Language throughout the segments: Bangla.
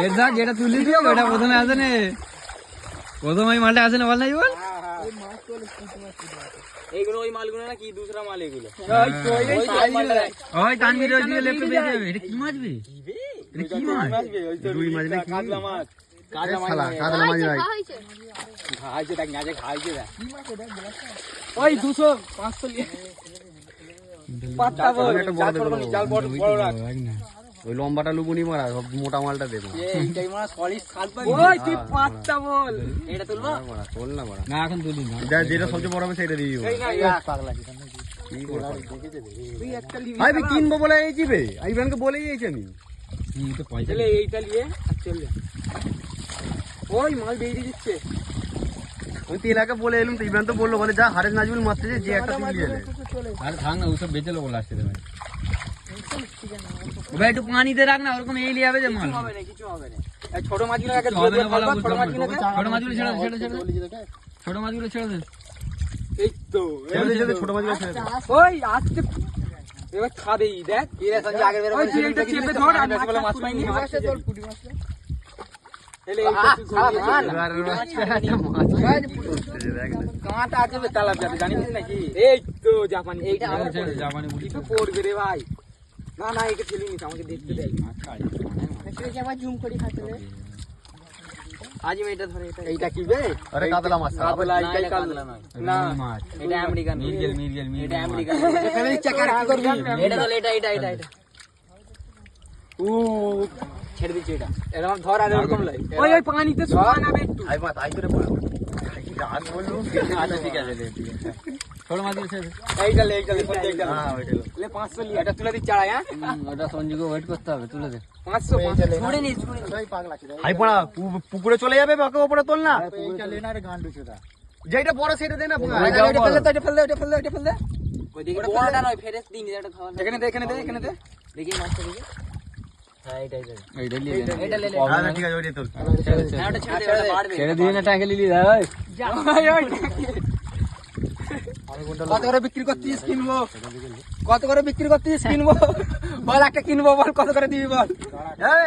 যেটা যেটা তুললি তুই ওটা প্রথমে আসে নে। প্রথম ওই মালটা আসে না বল নাই বল? এইগুলো ওই মালগুলো না কি দুসরা মাল এগুলো? ওই তানভীর ওই দিকে লেফটে বেরিয়ে যাবে। এটা কি মাছ বে? এটা কি মাছ? রুই মাছ না কাতলা মাছ। কাতলা মাছ কাতলা মাছ ভাই খাইছে দেখ দেখ। বড় বড় রাখ। ওই লম্বাটা লুবুনি মারা সব মোটা মালটা দেবো এইটাই মাছ সলিড খাল ওই তুই পাত্তা বল। এটা তুলবো? মারা তোল না মারা। না এখন তুলি না যা যেটা সবচেয়ে বড় হবে সেটা দিয়ে আমি কিনবো বলে এই জিবে আমি ব্যাংকে দিয়েছি এইটা নিয়ে ওই মাল বেরিয়ে দিচ্ছে। আমি বলে এলাম তো ইব্রাহিম তো বলল বলে যা হারেস নাজবুল মারতেছে যে একটা আরে থাক না ওসব বেঁচে লোক লাস্টে দেবে। ভাই একটু পানিতে রাখ না ওরকম এই লিয়াবে যে মাল। হবে না কিছু হবে না। ছোট মাছগুলো আগে ছোট ছোট ছেড়ে দে, ছেড়ে ছেড়ে ছোট মাছগুলো ছেড়ে দে। এই তো ছেড়ে দে, ছেড়ে দে, ছোট মাছগুলো ছেড়ে দে। ওই আজকে এবার খাবেই দেখ। ওই তুই চেপে ধর আর মাছ পাইনি। মাছটা। কাঁটা আছে তালাব যাবে জানিস নাকি? এই তো জাপানি এইটা পড়বে রে ভাই? না না একে ঠেলে নিস আমাকে দেখতে দেয়। আজ আমি এটা ধরে এটা এইটা কি বে আরে কাতলা মাছ। কাতলা এইটাই কাতলা না মাছ। এটা আমেরিকান। মিরগেল মিরগেল মিরগেল এটা আমেরিকান। ফেলে দিচ্ছে কার কি করবি? এটা ধর এটা এটা এটা এটা। ও ছেড়ে দিচ্ছে এটা। এরকম ধর আর এরকম লাই ওই ওই পানিতে শোয়া না বে একটু। আই মা তাই করে পড়া। রাগ বলল আচ্ছা ঠিক আছে দে, ঠিক ছোট মাছগুলো ছেড়ে এইটা লে এইটা লে সত্যি হ্যাঁ ওইটা লে 500 লিয়ে এটা তুলে দিচ্ছে আড়াই হ্যাঁ ওটা সঞ্জুকে ওয়েট করতে হবে তুলে দে 500 ছুড়ে নিস ছুড়ে নিস হাই পড়া পুকুরে চলে যাবে বাকে ওপরে তোল না যেটা বড় সেটা দে না এটা ফেল ফেল ফেল ফেল এখানে দে এখানে দে এখানে দে দেখি মাছটা দেখি ছেড়ে দিয়ে না লিলি কত করে বিক্রি করছিস কিনবো? কত করে বিক্রি কিনবো? বল একটা কিনবো বল কত করে দিবি বল?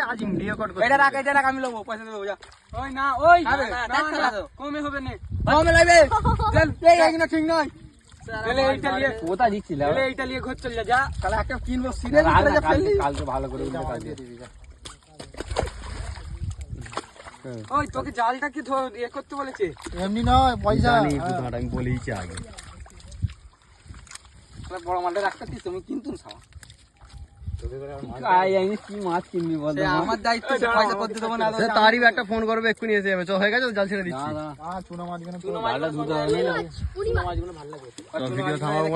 আজ ভিডিও কট এটা রাখ এটা রাখ আমি লবো পয়সা দেবো যা। ওই না ওই। না না না কমে হবে না। কমে লাগবে? চল এই এইগুলো ঠিক নয়। তাহলে এইটা নিয়ে কোথায় দিচ্ছিল তাহলে এইটা নিয়ে ঘর চল যা। যা তাহলে একটা কিনবো সিরে করে যা ফেললি। কালকে ভালো করে উঠে কালকে। ওই তোকে জালটা কি ধর- ইয়ে করতে বলেছে? এমনি নয় পয়সা। জানি আমি বলেইছি আগে। বড় মালটা রাখতে দিস তুমি কিন্তু সামা তারই একটা ফোন করবে এক্ষুনি এসে যাবে। চ হয়ে গেছে জাল ছেড়ে দিচ্ছি। ভিডিও থামাবো